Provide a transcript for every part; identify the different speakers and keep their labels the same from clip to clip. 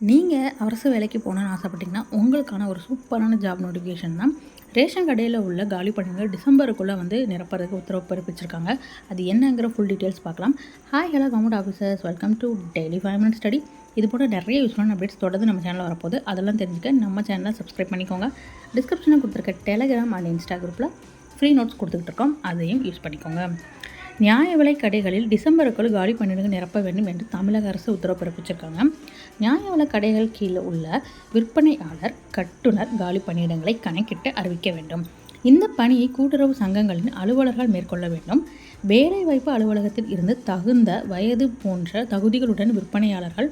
Speaker 1: நீங்கள் அரசு வேலைக்கு போகணுன்னு ஆசைப்பட்டீங்கன்னா உங்களுக்கான ஒரு சூப்பரான ஜாப் நோட்டிஃபிகேஷன் தான். ரேஷன் கடையில் உள்ள காலி பணிகள் டிசம்பருக்குள்ளே வந்து நிரப்புறதுக்கு உத்தரவு பிறப்பிச்சிருக்காங்க. அது என்னங்கிற ஃபுல் டீட்டெயில்ஸ் பார்க்கலாம். Hi hello government officers welcome to daily five minute study இது போல நிறைய யூஸ்ஃபுல்லான அப்டேட்ஸ் தொடர்ந்து நம்ம சேனலில் வரப்போகுது. அதெல்லாம் தெரிஞ்சுக்க நம்ம சேனலை சப்ஸ்கிரைப் பண்ணிக்கோங்க. டிஸ்கிரிப்ஷனில் கொடுத்துருக்க டெலகிராம் அண்ட் இன்ஸ்டா குரூப்பில் ஃப்ரீ நோட்ஸ் கொடுத்துக்கிட்டு இருக்கோம். அதையும் யூஸ் பண்ணிக்கோங்க. நியாய விலை கடைகளில் டிசம்பருக்குள் காலி பணியிடங்கள் நிரப்ப வேண்டும் என்று தமிழக அரசு உத்தரவு பிறப்பிச்சிருக்காங்க நியாய விலை கடைகள் கீழே உள்ள விற்பனையாளர் கட்டுனர் காலி பணியிடங்களை கணக்கிட்டு அறிவிக்க வேண்டும். இந்த பணியை கூட்டுறவு சங்கங்களின் அலுவலர்கள் மேற்கொள்ள வேண்டும். வேலைவாய்ப்பு அலுவலகத்தில் இருந்து தகுந்த வயது போன்ற தகுதிகளுடன் விற்பனையாளர்கள்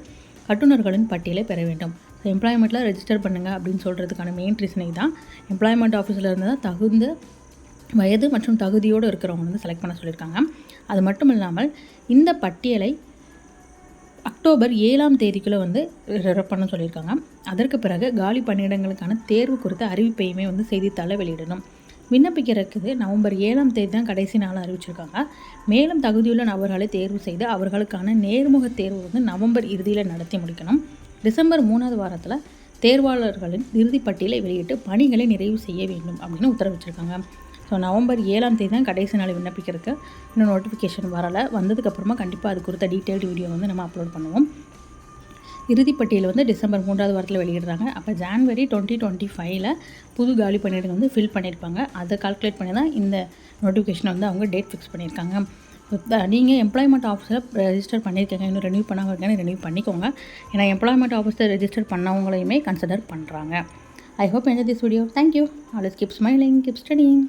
Speaker 1: கட்டுநர்களின் பட்டியலை பெற வேண்டும். எம்ப்ளாய்மெண்ட்டில் ரெஜிஸ்டர் பண்ணுங்கள் அப்படின்னு சொல்கிறதுக்கான மெயின் ரீசனை தான் எம்ப்ளாய்மெண்ட் ஆஃபீஸில் இருந்து தான் தகுந்த வயது மற்றும் தகுதியோடு இருக்கிறவங்க வந்து செலக்ட் பண்ண சொல்லியிருக்காங்க. அது மட்டும் இல்லாமல் இந்த பட்டியலை அக்டோபர் ஏழாம் தேதிக்குள்ளே வந்து ரெஃபர் பண்ண சொல்லியிருக்காங்க. அதற்கு பிறகு காலி பணியிடங்களுக்கான தேர்வு குறித்த அறிவிப்பையுமே வந்து செய்தித்தாளை வெளியிடணும். விண்ணப்பிக்கிறதுக்கு நவம்பர் ஏழாம் தேதி தான் கடைசி நாள் அறிவிச்சிருக்காங்க. மேலும் தகுதியுள்ள நபர்களை தேர்வு செய்து அவர்களுக்கான நேர்முக தேர்வு வந்து நவம்பர் இறுதியில் நடத்தி முடிக்கணும். டிசம்பர் மூணாவது வாரத்தில் தேர்வாளர்களின் இறுதி பட்டியலை வெளியிட்டு பணிகளை நிறைவு செய்ய வேண்டும் அப்படின்னு உத்தரவிச்சிருக்காங்க ஸோ நவம்பர் ஏழாம் தேதி தான் கடைசி நாள் விண்ணப்பிக்கிறதுக்கு இன்னும் நோட்டிஃபிகேஷன் வரலை. வந்ததுக்கப்புறமா கண்டிப்பாக அது குறித்த டீட்டெயில்டு வீடியோ வந்து நம்ம அப்லோட் பண்ணுவோம். இறுதிப்பட்டியல் வந்து டிசம்பர் மூன்றாவது வாரத்தில் வெளியிடுறாங்க. அப்போ ஜான்வரி டுவெண்ட்டி டுவெண்ட்டி ஃபைவ்ல புது காலி பணியிடங்கள் வந்து ஃபில் பண்ணியிருப்பாங்க. அதை கால்குலேட் பண்ணி தான் இந்த நோட்டிஃபிகேஷனை வந்து அவங்க டேட் ஃபிக்ஸ் பண்ணியிருக்காங்க. நீங்கள் எம்ப்ளாய்மெண்ட் ஆஃபீஸில் ரெஜிஸ்டர் பண்ணியிருக்கீங்க இன்னும் ரெனியூ பண்ணாமல் இருக்கேன்னு ரெனியூ பண்ணிக்கோங்க. ஏன்னா எம்ப்ளாய்மெண்ட் ஆஃபீஸில் ரெஜிஸ்டர் பண்ணவங்களையுமே கன்சிடர் பண்ணுறாங்க I hope enjoy this video thank you always keep smiling keep studying